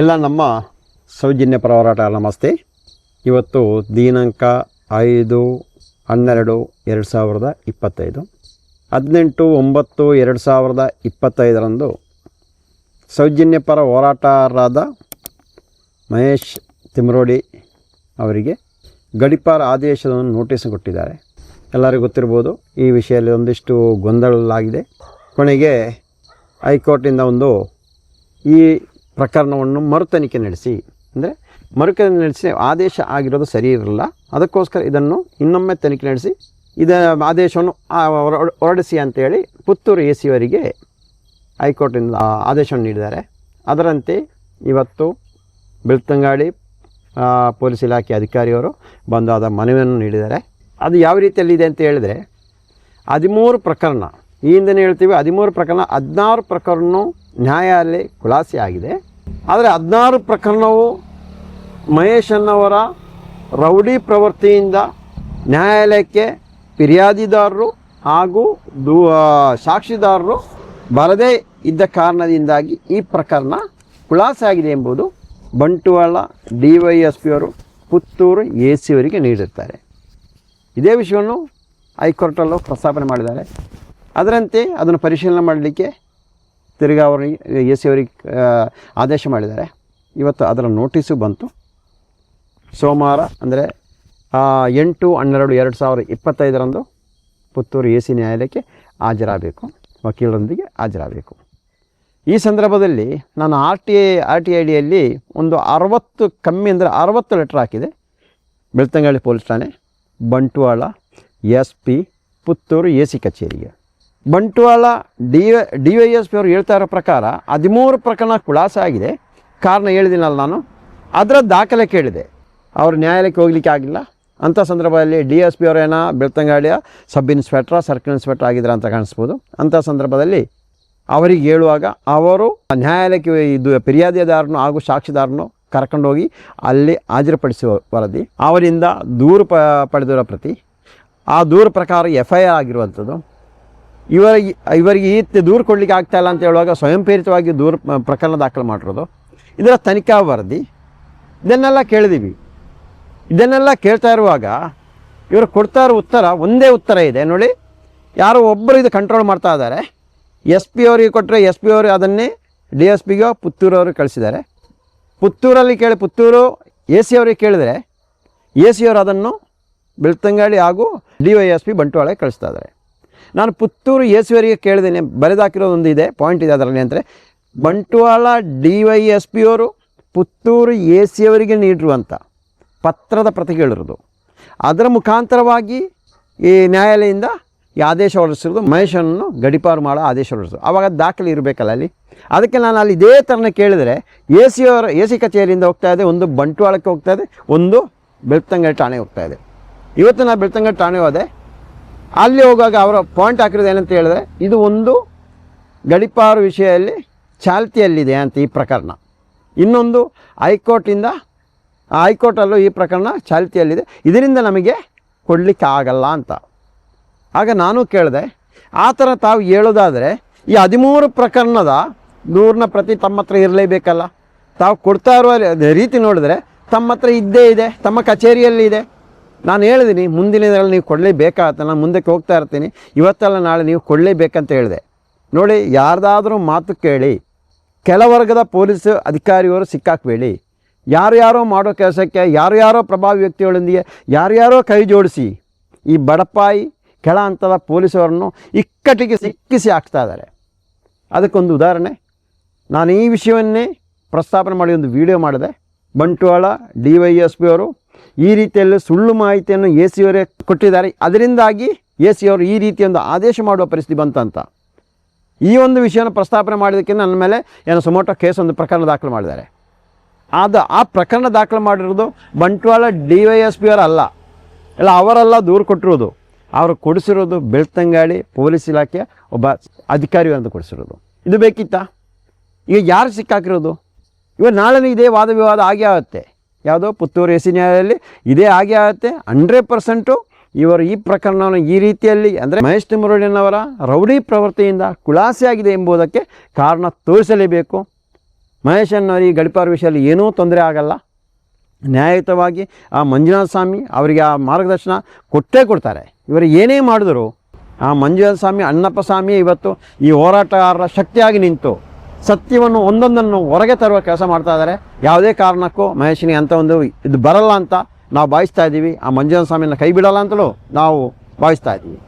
ಎಲ್ಲ ನಮ್ಮ ಸೌಜನ್ಯ ಪರವರಾಟ ನಮಸ್ತೆ. ಇವತ್ತು ದಿನಾಂಕ ಐದು ಹನ್ನೆರಡು ಎರಡು ಸಾವಿರದ ಇಪ್ಪತ್ತೈದು. ಹದಿನೆಂಟು ಒಂಬತ್ತು ಎರಡು ಸಾವಿರದ ಇಪ್ಪತ್ತೈದರಂದು ಸೌಜನ್ಯ ಪರ ಮಹೇಶ್ ತಿಮ್ರೋಡಿ ಅವರಿಗೆ ಗಡಿಪಾರ ಆದೇಶದ ನೋಟಿಸ್ ಕೊಟ್ಟಿದ್ದಾರೆ. ಎಲ್ಲರಿಗೂ ಗೊತ್ತಿರ್ಬೋದು ಈ ವಿಷಯದಲ್ಲಿ ಒಂದಿಷ್ಟು ಗೊಂದಲಾಗಿದೆ ಕೊನೆಗೆ ಹೈಕೋರ್ಟಿಂದ ಒಂದು ಈ ಪ್ರಕರಣವನ್ನು ಮರುತನಿಖೆ ನಡೆಸಿ. ಅಂದರೆ ಮರು ತನಿಖೆ ನಡೆಸಿ ಆದೇಶ ಆಗಿರೋದು ಸರಿ ಇರಲ್ಲ. ಅದಕ್ಕೋಸ್ಕರ ಇದನ್ನು ಇನ್ನೊಮ್ಮೆ ತನಿಖೆ ನಡೆಸಿ ಇದ ಆದೇಶವನ್ನು ಹೊರಡಿಸಿ ಅಂತೇಳಿ ಪುತ್ತೂರು ಎ ಸಿ ಅವರಿಗೆ ಹೈಕೋರ್ಟಿಂದ ಆದೇಶವನ್ನು ನೀಡಿದ್ದಾರೆ. ಅದರಂತೆ ಇವತ್ತು ಬೆಳ್ತಂಗಾಡಿ ಪೊಲೀಸ್ ಇಲಾಖೆ ಅಧಿಕಾರಿಯವರು ಬಂದು ಅದ ಮನವಿಯನ್ನು ನೀಡಿದ್ದಾರೆ. ಅದು ಯಾವ ರೀತಿಯಲ್ಲಿದೆ ಅಂತ ಹೇಳಿದರೆ ಹದಿಮೂರು ಪ್ರಕರಣ ಈ ಹಿಂದೆ ಹೇಳ್ತೀವಿ ಹದಿಮೂರು ಪ್ರಕರಣ, ಹದಿನಾರು ಪ್ರಕರಣವು ನ್ಯಾಯಾಲಯ ಖುಲಾಸೆ ಆಗಿದೆ. ಆದರೆ ಹದಿನಾರು ಪ್ರಕರಣವು ಮಹೇಶನ್ನವರ ರೌಡಿ ಪ್ರವೃತ್ತಿಯಿಂದ ನ್ಯಾಯಾಲಯಕ್ಕೆ ಫಿರ್ಯಾದಿದಾರರು ಹಾಗೂ ದೂ ಸಾಕ್ಷಿದಾರರು ಬರದೇ ಇದ್ದ ಕಾರಣದಿಂದಾಗಿ ಈ ಪ್ರಕರಣ ಖುಲಾಸೆ ಆಗಿದೆ ಎಂಬುದು Bantwal D Y S P ಅವರು ಪುತ್ತೂರು ಎ ಸಿ ಅವರಿಗೆ ನೀಡಿರ್ತಾರೆ. ಇದೇ ವಿಷಯವನ್ನು ಹೈಕೋರ್ಟಲ್ಲೂ ಪ್ರಸ್ತಾಪನೆ ಮಾಡಿದ್ದಾರೆ. ಅದರಂತೆ ಅದನ್ನು ಪರಿಶೀಲನೆ ಮಾಡಲಿಕ್ಕೆ ತಿರ್ಗಾ ಅವರಿಗೆ ಎ ಸಿ ಅವರಿಗೆ ಆದೇಶ ಮಾಡಿದ್ದಾರೆ. ಇವತ್ತು ಅದರ ನೋಟಿಸು ಬಂತು. ಸೋಮವಾರ, ಅಂದರೆ ಎಂಟು, ಹನ್ನೆರಡು, ಎರಡು ಸಾವಿರದ ಇಪ್ಪತ್ತೈದರಂದು ಪುತ್ತೂರು ಎ ಸಿ ನ್ಯಾಯಾಲಯಕ್ಕೆ ಹಾಜರಾಗಬೇಕು. ವಕೀಲರೊಂದಿಗೆ ಹಾಜರಾಗಬೇಕು. ಈ ಸಂದರ್ಭದಲ್ಲಿ ನಾನು R T I, R T I ಡಿಯಲ್ಲಿ ಒಂದು ಅರವತ್ತು ಕಮ್ಮಿ, ಅಂದರೆ ಅರವತ್ತು ಲೆಟ್ರ್ ಹಾಕಿದೆ. ಬೆಳ್ತಂಗಳಿ ಪೊಲೀಸ್ ಠಾಣೆ, Bantwal, S P, Puttur A C ಕಚೇರಿಗೆ. Bantwal D Y S P ಅವರು ಹೇಳ್ತಾ ಇರೋ ಪ್ರಕಾರ ಹದಿಮೂರು ಪ್ರಕರಣ ಖುಲಾಸೆ ಆಗಿದೆ. ಕಾರಣ ಹೇಳಿದ್ದೀನಲ್ಲ ನಾನು. ಅದರ ದಾಖಲೆ ಕೇಳಿದೆ. ಅವರು ನ್ಯಾಯಾಲಯಕ್ಕೆ ಹೋಗ್ಲಿಕ್ಕೆ ಆಗಿಲ್ಲ. ಅಂಥ ಸಂದರ್ಭದಲ್ಲಿ ಡಿ ಎಸ್ ಪಿ ಅವರೇನ ಬೆಳ್ತಂಗಾಡಿಯ ಸಬ್ ಇನ್ಸ್ಪೆಕ್ಟ್ರ, ಸರ್ಕಲ್ ಇನ್ಸ್ಪೆಕ್ಟರ್ ಆಗಿದ್ರ ಅಂತ ಕಾಣಿಸ್ಬೋದು. ಅಂಥ ಸಂದರ್ಭದಲ್ಲಿ ಅವರಿಗೆ ಹೇಳುವಾಗ ಅವರು ನ್ಯಾಯಾಲಯಕ್ಕೆ ಇದು ಫಿರ್ಯಾದಿದಾರನು ಹಾಗೂ ಸಾಕ್ಷಿದಾರನು ಕರ್ಕೊಂಡೋಗಿ ಅಲ್ಲಿ ಹಾಜರುಪಡಿಸುವ ವರದಿ. ಅವರಿಂದ ದೂರು ಪಡೆದಿರೋ ಪ್ರತಿ. ಆ ದೂರು ಪ್ರಕಾರ ಎಫ್ ಐ ಆರ್ ಆಗಿರುವಂಥದ್ದು. ಇವರಿಗೆ ಇವರಿಗೆ ಈ ದೂರು ಕೊಡಲಿಕ್ಕೆ ಆಗ್ತಾ ಇಲ್ಲ ಅಂತ ಹೇಳುವಾಗ ಸ್ವಯಂಪ್ರೇರಿತವಾಗಿ ದೂರ ಪ್ರಕರಣ ದಾಖಲು ಮಾಡಿರೋದು. ಇದರ ತನಿಖಾ ವರದಿ, ಇದನ್ನೆಲ್ಲ ಕೇಳಿದೀವಿ. ಇದನ್ನೆಲ್ಲ ಕೇಳ್ತಾ ಇರುವಾಗ ಇವರು ಕೊಡ್ತಾ ಇರೋ ಉತ್ತರ ಒಂದೇ ಉತ್ತರ ಇದೆ. ನೋಡಿ, ಯಾರೋ ಒಬ್ಬರು ಇದು ಕಂಟ್ರೋಲ್ ಮಾಡ್ತಾ ಇದ್ದಾರೆ. ಎಸ್ ಪಿ ಅವರಿಗೆ ಕೊಟ್ಟರೆ ಎಸ್ ಪಿ ಅವರು ಅದನ್ನೇ ಡಿ ಎಸ್ ಪುತ್ತೂರು ಅವರು ಕಳಿಸಿದ್ದಾರೆ. ಪುತ್ತೂರಲ್ಲಿ ಕೇಳಿ, ಪುತ್ತೂರು ಎ ಸಿ ಅವರಿಗೆ ಕೇಳಿದರೆ ಎ ಸಿ ಅವರು ಅದನ್ನು ಬೆಳ್ತಂಗಾಡಿ ಹಾಗೂ ಡಿ ವೈ ಎಸ್ ಪಿ ಬಂಟ್ವಾಳಕ್ಕೆ ಕಳಿಸ್ತಾ ಇದ್ದಾರೆ. ನಾನು ಪುತ್ತೂರು ಯೇಸುವರಿಗೆ ಕೇಳಿದ್ದೀನಿ. ಬರೆದಾಕಿರೋದು ಒಂದು ಇದೆ. ಪಾಯಿಂಟ್ ಇದೆ ಅದರಲ್ಲಿ ಅಂದರೆ, Bantwal D Y S P ಅವರು ಪುತ್ತೂರು ಎ ಸಿ ಅವರಿಗೆ ನೀಡಿರುವಂಥ ಪತ್ರದ ಪ್ರತಿಗಳಿರೋದು ಅದರ ಮುಖಾಂತರವಾಗಿ ಈ ನ್ಯಾಯಾಲಯದಿಂದ ಈ ಆದೇಶ ಹೊರಡಿಸಿರೋದು. ಮಹೇಶನನ್ನು ಗಡಿಪಾರು ಮಾಡೋ ಆದೇಶ ಹೊರಡಿಸೋದು ಆವಾಗ ದಾಖಲೆ ಇರಬೇಕಲ್ಲ ಅಲ್ಲಿ. ಅದಕ್ಕೆ ನಾನು ಅಲ್ಲಿ ಇದೇ ಥರನೇ ಕೇಳಿದರೆ ಎ ಸಿ ಅವರ ಎ ಸಿ ಕಚೇರಿಯಿಂದ ಹೋಗ್ತಾ ಇದೆ, ಒಂದು ಬಂಟ್ವಾಳಕ್ಕೆ ಹೋಗ್ತಾ ಇದೆ, ಒಂದು ಬೆಳ್ತಂಗಡಿ ಠಾಣೆ ಹೋಗ್ತಾ ಇದೆ. ಇವತ್ತು ನಾನು ಬೆಳ್ತಂಗಡಿ ಠಾಣೆ ಹೋದೆ. ಅಲ್ಲಿ ಹೋಗುವಾಗ ಅವರ ಪಾಯಿಂಟ್ ಹಾಕಿರೋದು ಏನಂತ ಹೇಳಿದ್ರೆ, ಇದು ಒಂದು ಗಡಿಪಾರು ವಿಷಯದಲ್ಲಿ ಚಾಲ್ತಿಯಲ್ಲಿದೆ ಅಂತ ಈ ಪ್ರಕರಣ. ಇನ್ನೊಂದು ಹೈಕೋರ್ಟಿಂದ, ಹೈಕೋರ್ಟಲ್ಲೂ ಈ ಪ್ರಕರಣ ಚಾಲ್ತಿಯಲ್ಲಿದೆ. ಇದರಿಂದ ನಮಗೆ ಕೊಡಲಿಕ್ಕೆ ಆಗಲ್ಲ ಅಂತ. ಆಗ ನಾನು ಕೇಳಿದೆ, ಆ ಥರ ತಾವು ಹೇಳೋದಾದರೆ, ಈ ಹದಿಮೂರು ಪ್ರಕರಣದ ನೂರನ ಪ್ರತಿ ತಮ್ಮ ಹತ್ರ ಇರಲೇಬೇಕಲ್ಲ? ತಾವು ಕೊಡ್ತಾ ಇರುವ ರೀತಿ ನೋಡಿದ್ರೆ ತಮ್ಮ ಹತ್ರ ಇದ್ದೇ ಇದೆ, ತಮ್ಮ ಕಚೇರಿಯಲ್ಲಿ ಇದೆ. ನಾನು ಹೇಳಿದ್ದೀನಿ ಮುಂದಿನ ದಿನಗಳಲ್ಲಿ ನೀವು ಕೊಡಲೇಬೇಕಾಗತ್ತೆ, ನಾನು ಮುಂದಕ್ಕೆ ಹೋಗ್ತಾ ಇರ್ತೀನಿ. ಇವತ್ತಲ್ಲ ನಾಳೆ ನೀವು ಕೊಡಲೇಬೇಕಂತ ಹೇಳಿದೆ. ನೋಡಿ, ಯಾರ್ದಾದರೂ ಮಾತು ಕೇಳಿ ಕೆಲವರ್ಗದ ಪೊಲೀಸ್ ಅಧಿಕಾರಿಯವರು ಸಿಕ್ಕಾಕ್ಬೇಡಿ. ಯಾರು ಯಾರೋ ಮಾಡೋ ಕೆಲಸಕ್ಕೆ ಯಾರು ಯಾರೋ ಪ್ರಭಾವಿ ವ್ಯಕ್ತಿಗಳೊಂದಿಗೆ, ಯಾರ್ಯಾರೋ ಕೈ ಜೋಡಿಸಿ, ಈ ಬಡಪಾಯಿ, ಕೆಳ ಹಂತದ ಪೊಲೀಸವರನ್ನು ಇಕ್ಕಟ್ಟಿಗೆ ಸಿಕ್ಕಿಸಿ ಹಾಕ್ತಾ ಇದ್ದಾರೆ. ಅದಕ್ಕೊಂದು ಉದಾಹರಣೆ. ನಾನು ಈ ವಿಷಯವನ್ನೇ ಪ್ರಸ್ತಾಪನೆ ಮಾಡಿ ಒಂದು ವಿಡಿಯೋ ಮಾಡಿದೆ. Bantwal, D Y S P ಅವರು ಈ ರೀತಿಯಲ್ಲಿ ಸುಳ್ಳು ಮಾಹಿತಿಯನ್ನು ಎ ಸಿಯವರೇ ಕೊಟ್ಟಿದ್ದಾರೆ. ಅದರಿಂದಾಗಿ ಎ ಸಿಯವರು ಈ ರೀತಿಯ ಒಂದು ಆದೇಶ ಮಾಡುವ ಪರಿಸ್ಥಿತಿ ಬಂತಂತ. ಈ ಒಂದು ವಿಷಯವನ್ನು ಪ್ರಸ್ತಾಪನೆ ಮಾಡಿದ್ದಕ್ಕೆ ನನ್ನ ಮೇಲೆ ಏನೋ ಸುಮೋಟೋ ಕೇಸ್ ಒಂದು ಪ್ರಕರಣ ದಾಖಲು ಮಾಡಿದ್ದಾರೆ. ಆದ ಆ ಪ್ರಕರಣ ದಾಖಲು ಮಾಡಿರೋದು Bantwal D Y S P ಅವರಲ್ಲ ಇಲ್ಲ, ಅವರೆಲ್ಲ ದೂರು ಕೊಟ್ಟಿರೋದು. ಅವರು ಕೊಡಿಸಿರೋದು ಬೆಳ್ತಂಗಾಳಿ ಪೊಲೀಸ್ ಇಲಾಖೆ ಒಬ್ಬ ಅಧಿಕಾರಿ ಅಂತ ಕೊಡಿಸಿರೋದು. ಇದು ಬೇಕಿತ್ತಾ? ಈಗ ಯಾರು ಸಿಕ್ಕಾಕಿರೋದು? ಇವಾಗ ನಾಳೆ ಇದೇ ವಾದ ವಿವಾದ ಆಗೇ ಆಗುತ್ತೆ. ಯಾವುದೋ ಪುತ್ತೂರು ಎ ಸಿ ನ್ಯಾಯಾಲಯದಲ್ಲಿ ಇದೇ ಆಗೇ ಆಗುತ್ತೆ. ಹಂಡ್ರೆಡ್ ಪರ್ಸೆಂಟು ಇವರು ಈ ಪ್ರಕರಣವನ್ನು ಈ ರೀತಿಯಲ್ಲಿ ಅಂದರೆ ಮಹೇಶ್ ತಿಮ್ಮರೋಡಿನವರ ರೌಡಿ ಪ್ರವೃತ್ತಿಯಿಂದ ಕುಲಾಸೆಯಾಗಿದೆ ಎಂಬುದಕ್ಕೆ ಕಾರಣ ತೋರಿಸಲೇಬೇಕು. ಮಹೇಶಣ್ಣವರಿಗೆ ಗಡಿಪಾರ ವಿಷಯದಲ್ಲಿ ಏನೂ ತೊಂದರೆ ಆಗಲ್ಲ. ನ್ಯಾಯಯುತವಾಗಿ ಆ ಮಂಜುನಾಥ ಸ್ವಾಮಿ ಅವರಿಗೆ ಆ ಮಾರ್ಗದರ್ಶನ ಕೊಟ್ಟೇ ಕೊಡ್ತಾರೆ. ಇವರು ಏನೇ ಮಾಡಿದ್ರು ಆ ಮಂಜುನಾಥ ಸ್ವಾಮಿ, ಅಣ್ಣಪ್ಪ ಸ್ವಾಮಿ ಇವತ್ತು ಈ ಹೋರಾಟಗಾರರ ಶಕ್ತಿಯಾಗಿ ನಿಂತು ಸತ್ಯವನ್ನು ಒಂದೊಂದನ್ನು ಹೊರಗೆ ತರುವ ಕೆಲಸ ಮಾಡ್ತಾ ಇದ್ದಾರೆ. ಯಾವುದೇ ಕಾರಣಕ್ಕೂ ಮಹೇಶನಿಗೆ ಅಂತ ಒಂದು ಇದು ಬರಲ್ಲ ಅಂತ ನಾವು ಭಾವಿಸ್ತಾ ಇದ್ದೀವಿ. ಆ ಮಂಜುನಾಥ ಸ್ವಾಮಿನ ಕೈ ಬಿಡಲ್ಲ ಅಂತಲೂ ನಾವು ಭಾವಿಸ್ತಾ ಇದ್ದೀವಿ.